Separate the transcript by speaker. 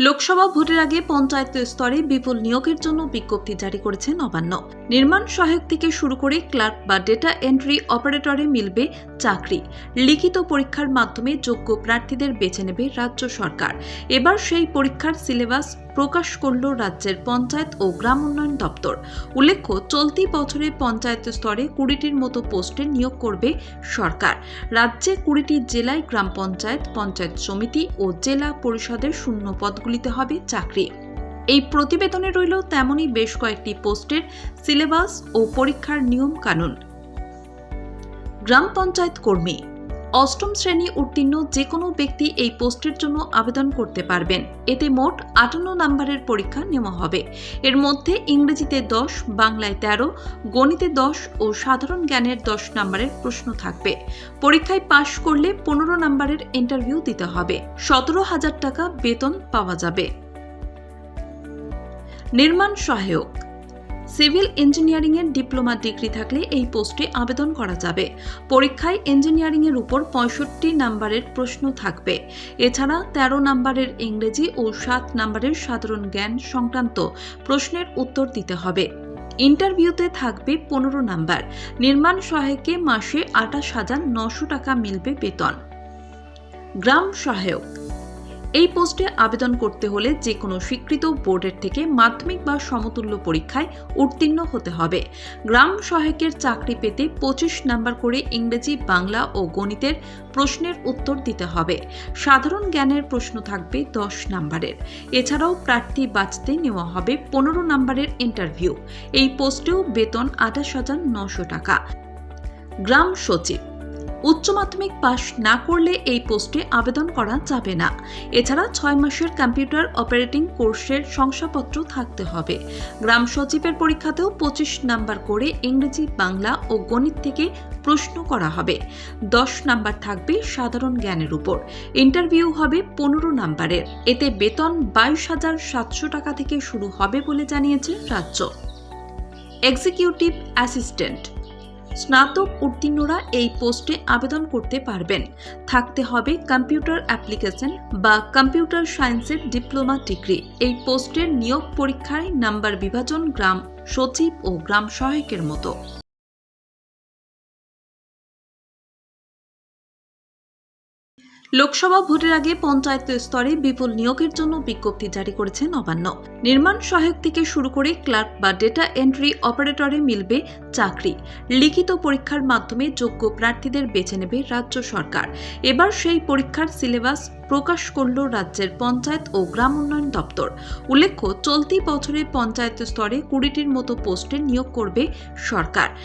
Speaker 1: লোকসভা ভোটের আগে পঞ্চায়েত স্তরে বিপুল নিয়োগের জন্য বিজ্ঞপ্তি জারি করেছে নবান্ন। নির্মাণ সহায়ক থেকে শুরু করে ক্লার্ক বা ডেটা এন্ট্রি অপারেটরে মিলবে চাকরি। লিখিত পরীক্ষার মাধ্যমে যোগ্য প্রার্থীদের বেছে নেবে রাজ্য সরকার। এবার সেই পরীক্ষার সিলেবাস প্রকাশ করল রাজ্যের পঞ্চায়েত ও গ্রাম উন্নয়ন দপ্তর। উল্লেখ্য, চলতি বছরে পঞ্চায়েত স্তরে কুড়িটির মতো পোস্টে নিয়োগ করবে সরকার। রাজ্যে কুড়িটি জেলায় গ্রাম পঞ্চায়েত পঞ্চায়েত সমিতি ও জেলা পরিষদের শূন্য পদগুলিতে হবে চাকরি। এই প্রতিবেদনে রইল তেমনই বেশ কয়েকটি পোস্টের সিলেবাস ও পরীক্ষার নিয়ম কানুন গ্রাম পঞ্চায়েত কর্মী। অষ্টম শ্রেণি উত্তীর্ণ যে কোনো ব্যক্তি এই পোস্টের জন্য আবেদন করতে পারবেন। এতে মোট আটান্ন নম্বরের পরীক্ষা নেওয়া হবে। এর মধ্যে ইংরেজিতে দশ, বাংলায় তেরো, গণিতে দশ ও সাধারণ জ্ঞানের দশ নম্বরের প্রশ্ন থাকবে। পরীক্ষায় পাশ করলে পনেরো নম্বরের ইন্টারভিউ দিতে হবে। সতেরো হাজার টাকা বেতন পাওয়া যাবে। নির্মাণ সহায়ক। সিভিল ইঞ্জিনিয়ারিং এর ডিপ্লোমা ডিগ্রি থাকলে এই পোস্টে আবেদন করা যাবে। পরীক্ষায় ইঞ্জিনিয়ারিং এর উপর পঁয়ষট্টি নাম্বারের প্রশ্ন থাকবে। এছাড়া তেরো নাম্বারের ইংরেজি ও সাত নাম্বারের সাধারণ জ্ঞান সংক্রান্ত প্রশ্নের উত্তর দিতে হবে। ইন্টারভিউতে থাকবে পনেরো নাম্বার। নির্মাণ সহায়কে মাসে আঠাশ হাজার নশো টাকা মিলবে বেতন। গ্রাম সহায়ক। এই পোস্টে আবেদন করতে হলে যে কোনো স্বীকৃত বোর্ডের থেকে মাধ্যমিক বা সমতুল্য পরীক্ষায় উত্তীর্ণ হতে হবে। গ্রাম সহায়কের চাকরি পেতে পঁচিশ নাম্বার করে ইংরেজি, বাংলা ও গণিতের প্রশ্নের উত্তর দিতে হবে। সাধারণ জ্ঞানের প্রশ্ন থাকবে দশ নাম্বারের। এছাড়াও প্রার্থী বাঁচতে নেওয়া হবে পনেরো নাম্বারের ইন্টারভিউ। এই পোস্টেও বেতন আঠাশ হাজার নশো টাকা। গ্রাম সচিব উচ্চ মাধ্যমিক পাশ না করলে এই পোস্টে আবেদন করা যাবে না। এছাড়া ছয় মাসের কম্পিউটার অপারেটিং কোর্সের শংসাপত্র থাকতে হবে। গ্রাম সচিবের পরীক্ষাতেও পঁচিশ নাম্বার করে ইংরেজি, বাংলা ও গণিত থেকে প্রশ্ন করা হবে। দশ নাম্বার থাকবে সাধারণ জ্ঞানের উপর। ইন্টারভিউ হবে পনেরো নাম্বারের। এতে বেতন বাইশ হাজার সাতশো টাকা থেকে শুরু হবে বলে জানিয়েছে রাজ্য। এক্সিকিউটিভ অ্যাসিস্ট্যান্ট স্নাতক উত্তীর্ণরা এই পোস্টে আবেদন করতে পারবেন। থাকতে হবে কম্পিউটার অ্যাপ্লিকেশন বা কম্পিউটার সায়েন্সের ডিপ্লোমা ডিগ্রি। এই পোস্টের নিয়োগ পরীক্ষায় নাম্বার বিভাজন গ্রাম সচিব ও গ্রাম সহায়কের মতো। লোকসভা ভোটের আগে পঞ্চায়েত স্তরে বিপুল নিয়োগের জন্য বিজ্ঞপ্তি জারি করেছে নবান্ন। নির্মাণ সহায়ক থেকে শুরু করে ক্লার্ক বা ডেটা এন্ট্রি অপারেটরে মিলবে চাকরি। লিখিত পরীক্ষার মাধ্যমে যোগ্য প্রার্থীদের বেছে নেবে রাজ্য সরকার। এবার সেই পরীক্ষার সিলেবাস প্রকাশ করল রাজ্যের পঞ্চায়েত ও গ্রাম উন্নয়ন দপ্তর। উল্লেখ্য, চলতি বছরে পঞ্চায়েত স্তরে কুড়িটির মতো পোস্টে নিয়োগ করবে সরকার।